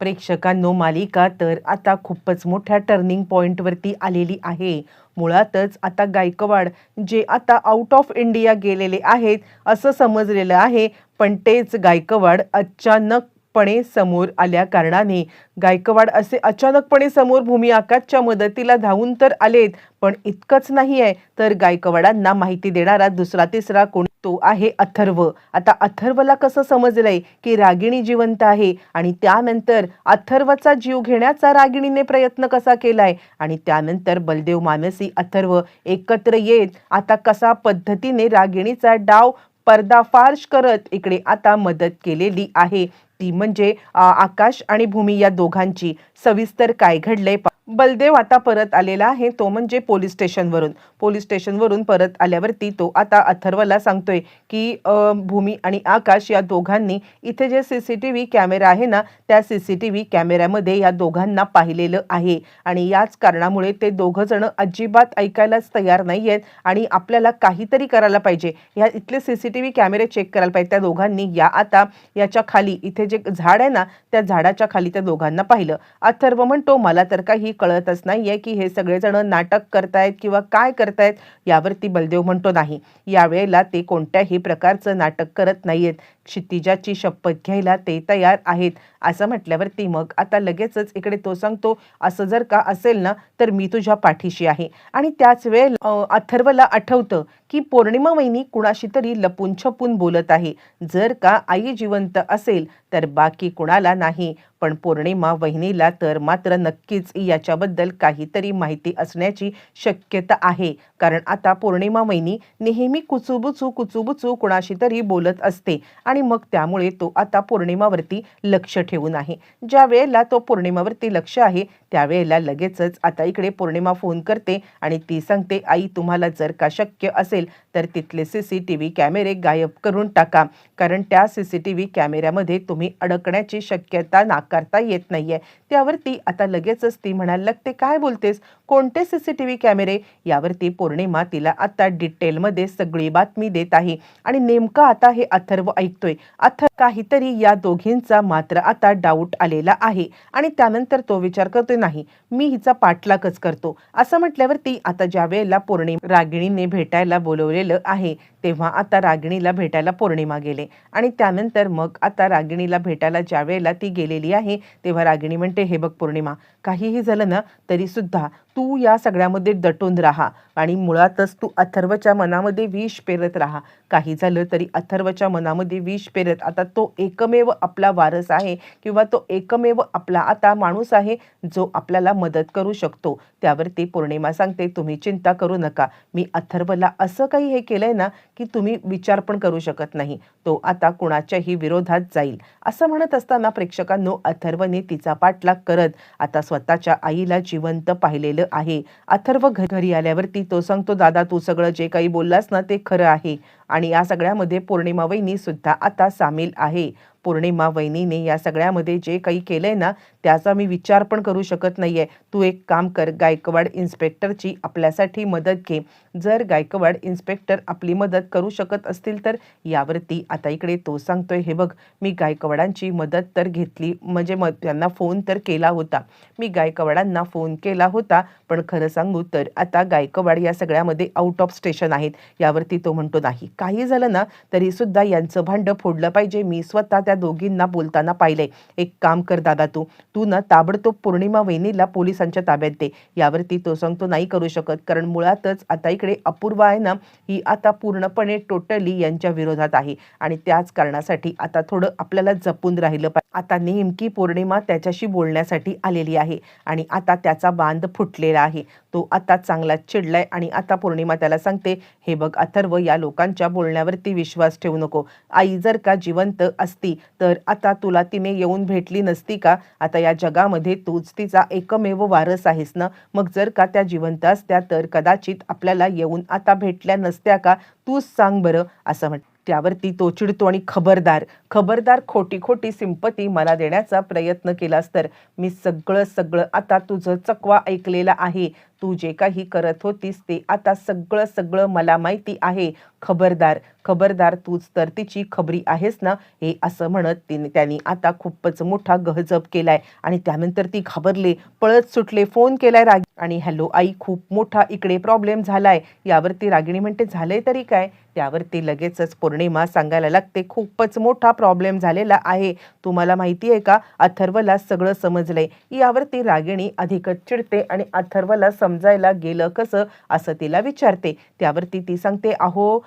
प्रेक्षकांनो मालिका तर आता खूपच मोठ्या टर्निंग पॉईंटवरती आलेली आहे. मुळातच आता गायकवाड जे आता आउट ऑफ इंडिया गेलेले आहेत असं समजलेलं आहे. पण तेच गायकवाड अचानक पणे समोर आल्या कारणाने. गायकवाड असे अचानकपणे समोर भूमी आकाशच्या मदतीला धावून तर आलेत पण इतकंच नाही आहे तर गायकवाडांना माहिती देणारा दुसरा तिसरा कोण? तो आहे अथर्व. आता अथर्वला कसं समजलंय की रागिणी जिवंत आहे आणि त्यानंतर अथर्वचा जीव घेण्याचा रागिणीने प्रयत्न कसा केलाय? आणि त्यानंतर बलदेव मानसी अथर्व एकत्र येत आता कसा पद्धतीने रागिणीचा डाव पर्दाफाश करत इकडे आता मदत केलेली आहे. ती म्हणजे आकाश आणि भूमी या दोघांची सविस्तर काय घडलंय पा- बलदेव आता परत आलेला आहे. तो म्हणजे पोलीस स्टेशनवरून. पोलीस स्टेशनवरून परत आल्यावरती तो आता अथर्वला सांगतोय की भूमी आणि आकाश या दोघांनी इथे जे C C T V camera आहे ना त्या सी सी टी व्ही कॅमेऱ्यामध्ये या दोघांना पाहिलेलं आहे. आणि याच कारणामुळे ते दोघं जण अजिबात ऐकायलाच तयार नाही आहेत आणि आपल्याला काहीतरी करायला पाहिजे. ह्या इथले सी सी टी व्ही कॅमेरे चेक करायला पाहिजे. त्या दोघांनी या आता याच्या खाली इथे जे झाड आहे ना त्या झाडाच्या खाली त्या दोघांना पाहिलं. अथर्व म्हणतो मला तर काही कळतच नाहीये की हे सगळेजण नाटक करतायत किंवा काय करतायत यावरती बलदेव म्हणतो नाही. यावेळेला ते कोणत्याही प्रकारचं नाटक करत नाहीयेत. क्षितिजाची शपथ घ्यायला ते तयार आहेत. असं म्हटल्यावरती मग आता लगेचच इकडे तो सांगतो असं जर का असेल ना तर मी तुझ्या पाठीशी आहे. आणि त्याच वेळेला अथर्वला आठवतं की पौर्णिमा वहिनी कुणाशी तरी लपून छपून बोलत आहे. जर का आई जिवंत असेल तर बाकी कुणाला नाही. पण पौर्णिमा वहिनीला तर मात्र नक्कीच याच्याबद्दल काहीतरी माहिती असण्याची शक्यता आहे. कारण आता पौर्णिमा वहिनी नेहमी कुचुबुचू कुचुबुचू कुणाशी तरी बोलत असते. आणि मग त्यामुळे तो आता पौर्णिमावरती लक्ष ठेवून आहे ज्या वेळेला तो पौर्णिमावरती लक्ष आहे त्यावेळेला लगेचच आता इकडे पौर्णिमा फोन करते आणि ती सांगते आई तुम्हाला जर का शक्य असेल तर तिथले सी सी टी व्ही कॅमेरे गायब करून टाका. कारण त्या सी सी टी व्ही कॅमेऱ्यामध्ये तुम्ही अडकण्याची शक्यता नाकारता येत नाहीये. त्यावरती आता लगेचच ती म्हणायला लागते काय बोलतेस? कोणते सी सी टी व्ही कॅमेरे? यावरती पौर्णिमा तिला आता डिटेलमध्ये सगळी बातमी देत आहे. आणि नेमकं आता हे अथर्व ऐकतोय. अथर्व काहीतरी या दोघींचा मात्र आता डाऊट आलेला आहे. आणि त्यानंतर तो विचार करतोय नाही. मी हिचा पाठलागच करतो. असं म्हटल्यावरती आता ज्या वेळेला पौर्णिम रागिणीने भेटायला बोलवलेलं आहे तेव्हा आता रागिणीला भेटायला पौर्णिमा गेले. आणि त्यानंतर मग आता रागिणीला भेटायला ज्या वेळेला ती गेलेली आहे तेव्हा रागिणी म्हणते हे बघ पौर्णिमा काहीही झालं ना तरी सुद्धा तू या सगळ्यामध्ये दटून राहा आणि मुळातच तू अथर्वच्या मनामध्ये विष पेरत राहा. काही झालं तरी अथर्वच्या मनामध्ये विष पेरत आता तो एकमेव आपला वारस आहे किंवा तो एकमेव आपला आता माणूस आहे जो आपल्याला मदत करू शकतो. त्यावरती पौर्णिमा सांगते तुम्ही चिंता करू नका. मी अथर्वला असं काही हे केलंय ना की तुम्ही विचार पण करू शकत नाही. तो आता कुणाच्याही विरोधात जाईल. असं म्हणत असताना प्रेक्षकांनो अथर्वने तिचा पाठलाग करत आता स्वतःच्या आईला जिवंत पाहिलेलं आहे. अथर्व घ- घरी आल्यावरती तो सांगतो दादा तू सगळं जे काही बोललास ना ते खरं आहे. आणि या सगळ्यामध्ये पौर्णिमा वहिनी सुद्धा आता सामील आहे. पौर्णिमा वहिनीने या सगळ्यामध्ये जे काही केलंय ना त्याचा मी विचार पण करू शकत नाहीये. तू एक काम कर गायकवाड इन्स्पेक्टरची आपल्यासाठी मदत घे. जर गायकवाड इन्स्पेक्टर आपली मदत करू शकत असतील तर यावरती आता इकडे तो सांगतोय हे बघ मी गायकवाडांची मदत तर घेतली म्हणजे मग त्यांना फोन तर केला होता. मी गायकवाडांना फोन केला होता पण खरं सांगू तर आता गायकवाड या सगळ्यामध्ये आउट ऑफ स्टेशन आहेत. यावरती तो म्हणतो नाही काही झालं ना तरी सुद्धा यांचं भांडं फोडलं पाहिजे. मी स्वतः त्या दोघींना बोलताना पाहिलंय. एक काम कर दादा तू. तू ना ताबडतोब पौर्णिमा वहिनीला पोलिसांच्या ताब्यात दे. यावरती तो सांगतो नाही करू शकत. कारण मुळातच आता इकडे अपूर्वा आहे ना ही आता पूर्णपणे टोटली यांच्या विरोधात आहे. आणि त्याच कारणासाठी आता थोडं आपल्याला जपून राहिलं पाहिजे. आता नेमकी पौर्णिमा त्याच्याशी बोलण्यासाठी आलेली आहे. आणि आता त्याचा बांध फुटलेला आहे. तो आता चांगला चिडलाय आणि आता पौर्णिमा त्याला सांगते हे बघ अथर्व या लोकांच्या बोलण्यावरती विश्वास ठेवू नको. आई जर का जिवंत असती तर आता तुला तिने येऊन भेटली नसती का? आता या जगामध्ये तूच तिचा एकमेव वारस आहेस ना? मग जर का त्या जिवंत असत्या तर कदाचित आपल्याला येऊन आता भेटल्या नसत्या का? तूच सांग बरं असं म्हण त्यावरती तो चिडतो आणि खबरदार खबरदार खोटी खोटी सिंपती मला देण्याचा प्रयत्न केलास तर मी सगळं सगळं आता तुझं चकवा ऐकलेला आहे. तू जे काही करत होतीस ते आता सगळं सगळं मला माहिती आहे. खबरदार खबरदार तूच तर तिची खबरी आहेस ना? हे असं म्हणत तिने त्यांनी आता खूपच मोठा गहजब केलाय आणि त्यानंतर ती घाबरले पळत सुटले फोन केलाय रागी आणि हॅलो आई खूप मोठा इकडे प्रॉब्लेम झालाय. यावरती रागिणी म्हणते झालंय तरी काय? त्यावरती लगेचच पौर्णिमा सांगायला लागते खूपच मोठा प्रॉब्लेम झालेला आहे. तुम्हाला माहिती आहे का? अथर्वला सगळं समजलंय. यावरती रागिणी अधिकच चिडते आणि अथर्वला समजायला गेलं कसं? असं तिला विचारते. त्यावरती ती सांगते अहो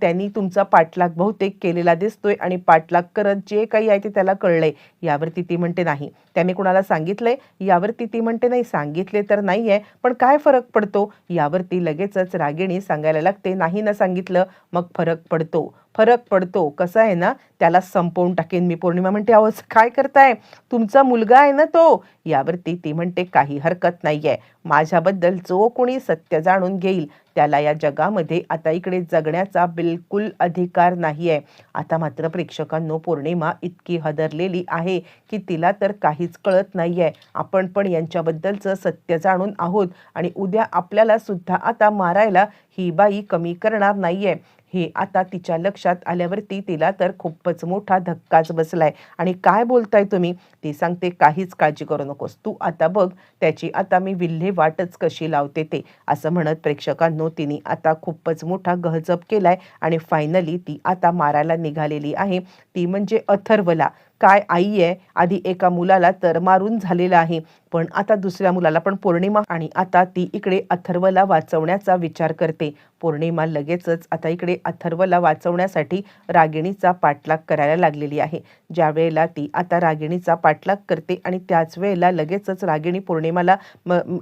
त्यांनी तुमचा पाठलाग बहुतेक केलेला दिसतोय आणि पाठलाग करत जे काही आहे ते त्याला कळलंय. यावरती ती म्हणते नाही. त्याने कुणाला सांगितलंय? यावरती ती म्हणते नाही सांगितले तर नाही आहे पण काय फरक पडतो? यावरती लगेचच रागिणी सांगायला लागते नाही ना सांगितलं मग फरक पडतो. फरक पडतो. कसं आहे ना त्याला संपवून टाकेन मी. पौर्णिमा म्हणते अहो काय करताय? तुमचा मुलगा आहे ना तो. यावरती ती म्हणते काही हरकत नाही आहे माझ्याबद्दल जो कोणी सत्य जाणून घेईल त्याला या जगामध्ये आता इकडे जगण्याचा बिलकुल अधिकार नाही आहे आता मात्र प्रेक्षकांनो पौर्णिमा इतकी हदरलेली आहे की तिला तर काहीच कळत नाही आहे आपण पण यांच्याबद्दलचं सत्य जाणून आहोत आणि उद्या आपल्याला सुद्धा आता मारायला ही बाई कमी करणार नाही आहे हे आता तिच्या लक्षात आल्यावरती तिला तर खूपच मोठा धक्काच बसलाय. आणि काय बोलताय तुम्ही? ती सांगते काहीच काळजी करू नकोस. तू आता बघ त्याची आता मी विल्हेवाटच कशी लावते ते. असं म्हणत प्रेक्षकांनो तिने आता खूपच मोठा गहजप केलाय आणि फायनली ती आता मारायला निघालेली आहे. ती म्हणजे अथर्वला. काय आई आहे आधी एका मुलाला तर मारून झालेला आहे. पण आता दुसऱ्या मुलाला पण पौर्णिमा आणि आता ती इकडे अथर्वला वाचवण्याचा विचार करते. पौर्णिमा लगेचच आता इकडे अथर्वला वाचवण्यासाठी रागिणीचा पाठलाग करायला लागलेली आहे. ज्या वेळेला ती आता रागिणीचा पाठलाग करते आणि त्याच वेळेला लगेचच रागिणी पौर्णिमाला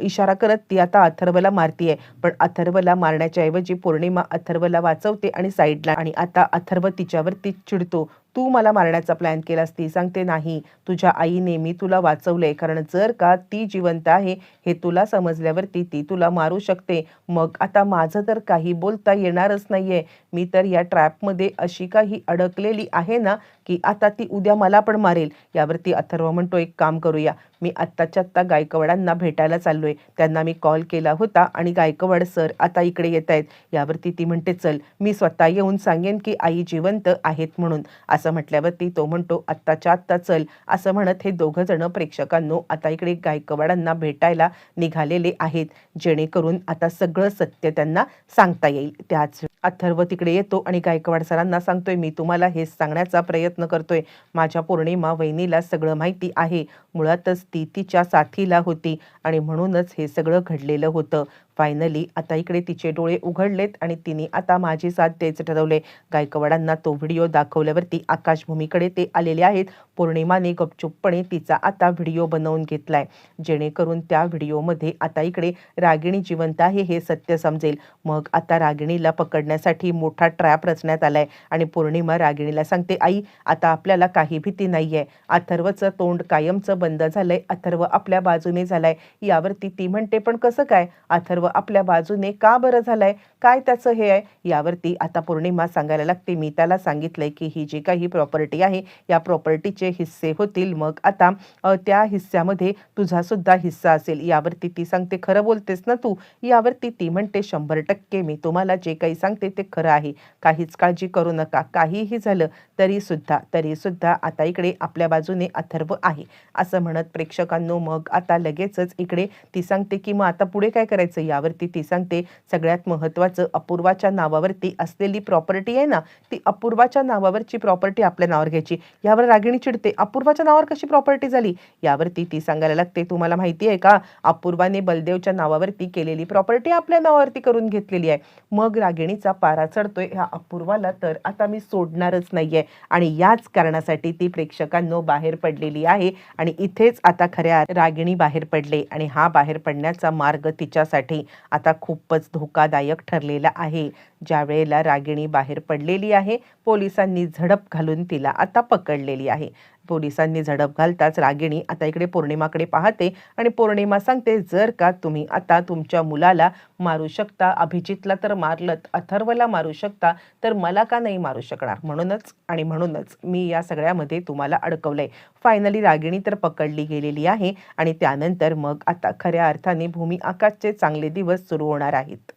इशारा करत ती आता अथर्वला मारतीये पण अथर्वला मारण्याच्या ऐवजी पौर्णिमा अथर्वला वाचवते आणि साईडला आणि आता अथर्व तिच्यावरती चिडतो. तू मला मारण्याचा प्लॅन केलास ती सांगते नाही तुझ्या आईने मी तुला वाचवलंय कारण जर का ती जिवंत आहे हे तुला समजल्यावरती ती तुला मारू शकते. मग आता माझं तर काही बोलता येणारच नाहीये. मी तर या ट्रॅपमध्ये अशी काही अडकलेली आहे ना की आता ती उद्या मला पण मारेल. यावरती अथर्व म्हणतो एक काम करूया. मी आत्ताच्या आत्ता गायकवाडांना भेटायला चाललोय. त्यांना मी कॉल केला होता आणि गायकवाड सर आता इकडे येत आहेत. यावरती ती म्हणते चल मी स्वतः येऊन सांगेन की आई जिवंत आहेत म्हणून. असं म्हटल्यावरती तो म्हणतो आत्ताच्या आत्ता चल. असं म्हणत हे दोघं जण प्रेक्षकांनो आता इकडे गायकवाडांना भेटायला निघालेले आहेत. जेणेकरून आता सगळं सत्य त्यांना सांगता येईल. त्याच अथर्व तिकडे येतो आणि गायकवाड सरांना सांगतोय मी तुम्हाला हे सांगण्याचा प्रयत्न प्रयत्न करतोय. माझ्या पौर्णिमा वहिनीला सगळं माहिती आहे. मुळातच ती तिच्या साथीला होती आणि म्हणूनच हे सगळं घडलेलं होतं. फायनली आता इकडे तिचे डोळे उघडलेत आणि तिने आता माझी साथ द्यायचं ठरवले गायकवाडांना तो व्हिडिओ दाखवल्यावरती आकाशभूमीकडे ते आलेले आहेत. पौर्णिमाने गपचूपपणे तिचा आता व्हिडिओ बनवून घेतलाय. जेणेकरून त्या व्हिडिओमध्ये आता इकडे रागिणी जिवंत आहे हे सत्य समजेल. मग आता रागिणीला पकडण्यासाठी मोठा ट्रॅप रचण्यात आलाय आणि पौर्णिमा रागिणीला सांगते आई आता आपल्याला काही भीती नाहीये. अथर्वचं तोंड कायमचं बंद झालंय. अथर्व आपल्या बाजूने झालाय. यावरती ती म्हणते पण कसं काय? अथर्व आपल्या बाजूने का बरं झालंय? काय त्याचं हे आहे? यावरती आता पौर्णिमा सांगायला लागते. मी त्याला सांगितलंय की ही जी काही प्रॉपर्टी आहे या प्रॉपर्टीचे हिस्से होतील. मग आता त्या हिस्स्यामध्ये तुझा सुद्धा हिस्सा असेल. यावरती ती सांगते खरं बोलतेस ना तू? यावरती ती म्हणते शंभर टक्के. मी तुम्हाला जे काही सांगते ते खरं आहे. काहीच काळजी करू नका. काहीही झालं तरी सुद्धा तरी सुद्धा आता इकडे आपल्या बाजूने अथर्व आहे. असं म्हणत प्रेक्षकांनो मग आता लगेचच इकडे ती सांगते की मग आता पुढे काय करायचं? यावरती ती सांगते सगळ्यात महत्त्वाचं अपूर्वाच्या नावावरती असलेली प्रॉपर्टी आहे ना ती अपूर्वाच्या नावावरची प्रॉपर्टी आपल्या नावावर घ्यायची. यावर रागिणी चिडते अपूर्वाच्या नावावर कशी प्रॉपर्टी झाली? यावरती ती सांगायला लागते तुम्हाला माहिती आहे का अपूर्वाने बलदेवच्या नावावरती केलेली प्रॉपर्टी आपल्या नावावरती करून घेतलेली आहे. मग रागिणीचा पारा चढतोय ह्या अपूर्वाला तर आता मी सोडणारच नाहीये. आणि याच कारणासाठी ती प्रेक्षकांनो बाहेर पडलेली आहे आणि इथेच आता खऱ्या रागिणी बाहेर पडले आणि हा बाहेर पडण्याचा मार्ग तिच्यासाठी आता खूपच धोकादायक ठरलेला आहे. ज्या वेळेला रागिणी बाहेर पडलेली आहे पोलिसांनी झडप घालून तिला आता पकडलेली आहे. पोलिसांनी झडप घालताच रागिणी आता इकडे पौर्णिमाकडे पाहते आणि पौर्णिमा सांगते जर का तुम्ही आता तुमच्या मुलाला मारू शकता अभिजितला तर मारलत अथर्वला मारू शकता तर मला का नाही मारू शकणार? म्हणूनच आणि म्हणूनच मी या सगळ्यामध्ये तुम्हाला अडकवलंय. फायनली रागिणी तर पकडली गेलेली आहे आणि त्यानंतर मग आता खऱ्या अर्थाने भूमी आकाशचे चांगले दिवस सुरू होणार आहेत.